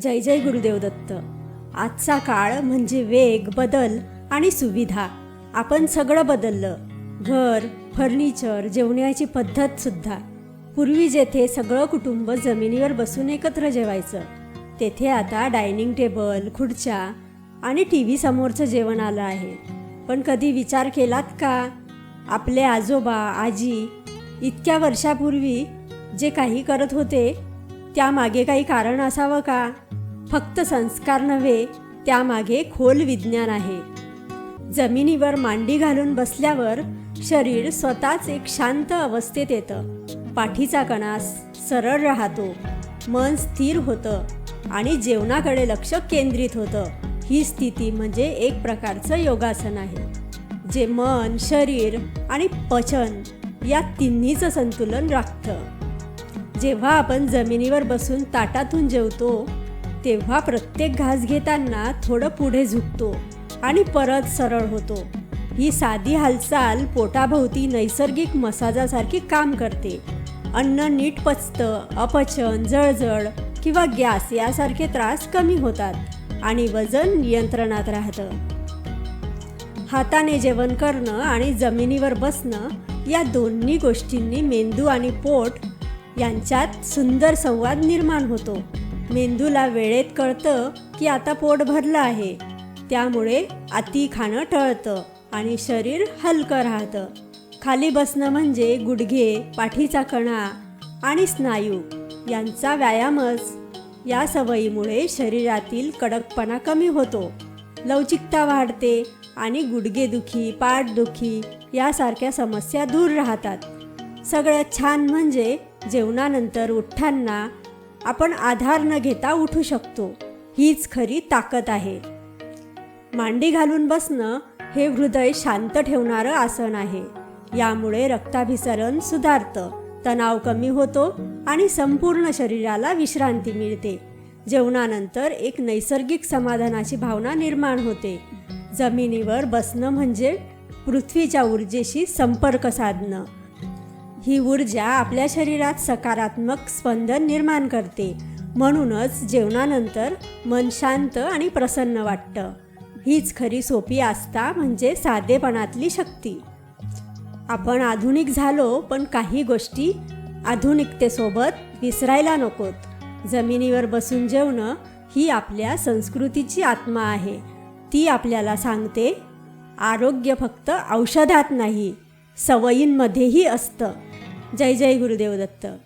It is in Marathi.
जय जय गुरुदेव दत्त. आजचा काळ म्हणजे वेग बदल आणि सुविधा. आपण सगळं बदललं. घर फर्निचर जेवण्याची पद्धत सुद्धा. पूर्वी जेथे सगळं कुटुंब जमिनीवर बसून एकत्र जेवायचं तेथे आता डायनिंग टेबल खुर्च्या आणि टी व्ही समोरचं जेवण आलं आहे. पण कधी विचार केलात का? आपले आजोबा आजी इतक्या वर्षापूर्वी जे काही करत होते त्यामागे काही कारण असावं का? फक्त संस्कार नव्हे त्यामागे खोल विज्ञान आहे. जमिनीवर मांडी घालून बसल्यावर शरीर स्वतःच एक शांत अवस्थेत येतं. पाठीचा कणा सरळ राहतो मन स्थिर होतं आणि जेवणाकडे लक्ष केंद्रित होतं. ही स्थिती म्हणजे एक प्रकारचं योगासन आहे जे मन शरीर आणि पचन या तिन्हीचं संतुलन राखतं. जेव्हा आपण जमिनीवर बसून ताटातून जेवतो तेव्हा प्रत्येक घास घेताना थोडं पुढे झुकतो आणि परत सरळ होतो. ही साधी हालचाल पोटाभोवती नैसर्गिक मसाजासारखी काम करते. अन्न नीट पचतं अपचन जळजळ किंवा गॅस यासारखे त्रास कमी होतात आणि वजन नियंत्रणात राहतं. हाताने जेवण करणं आणि जमिनीवर बसणं या दोन्ही गोष्टींनी मेंदू आणि पोट यांच्यात सुंदर संवाद निर्माण होतो. मेंदूला वेळेत कळतं की आता पोट भरलं आहे. त्यामुळे अति खाणं टळतं आणि शरीर हलकं राहतं. खाली बसणं म्हणजे गुडघे पाठीचा कणा आणि स्नायू यांचा व्यायामच. या सवयीमुळे शरीरातील कडकपणा कमी होतो. लवचिकता वाढते आणि गुडघेदुखी पाठदुखी यासारख्या समस्या दूर राहतात. सगळ्यात छान म्हणजे जेवणानंतर उठताना आपण आधार न घेता उठू शकतो. हीच खरी ताकद आहे. मांडी घालून बसणं हे हृदय शांत ठेवणारं आसन आहे. यामुळे रक्ताभिसरण सुधारतं. तणाव कमी होतो आणि संपूर्ण शरीराला विश्रांती मिळते. जेवणानंतर एक नैसर्गिक समाधानाची भावना निर्माण होते. जमिनीवर बसणं म्हणजे पृथ्वीच्या ऊर्जेशी संपर्क साधणं. ही ऊर्जा आपल्या शरीरात सकारात्मक स्पंदन निर्माण करते. म्हणूनच जेवणानंतर मन शांत आणि प्रसन्न वाटतं. हीच खरी सोपी आस्था म्हणजे साधेपणातली शक्ती. आपण आधुनिक झालो पण काही गोष्टी आधुनिकतेसोबत विसरायला नकोत. जमिनीवर बसून जेवणं ही आपल्या संस्कृतीची आत्मा आहे. ती आपल्याला सांगते आरोग्य फक्त औषधात नाही सवयींमध्येही असतं. ジャイジャイグルデオだった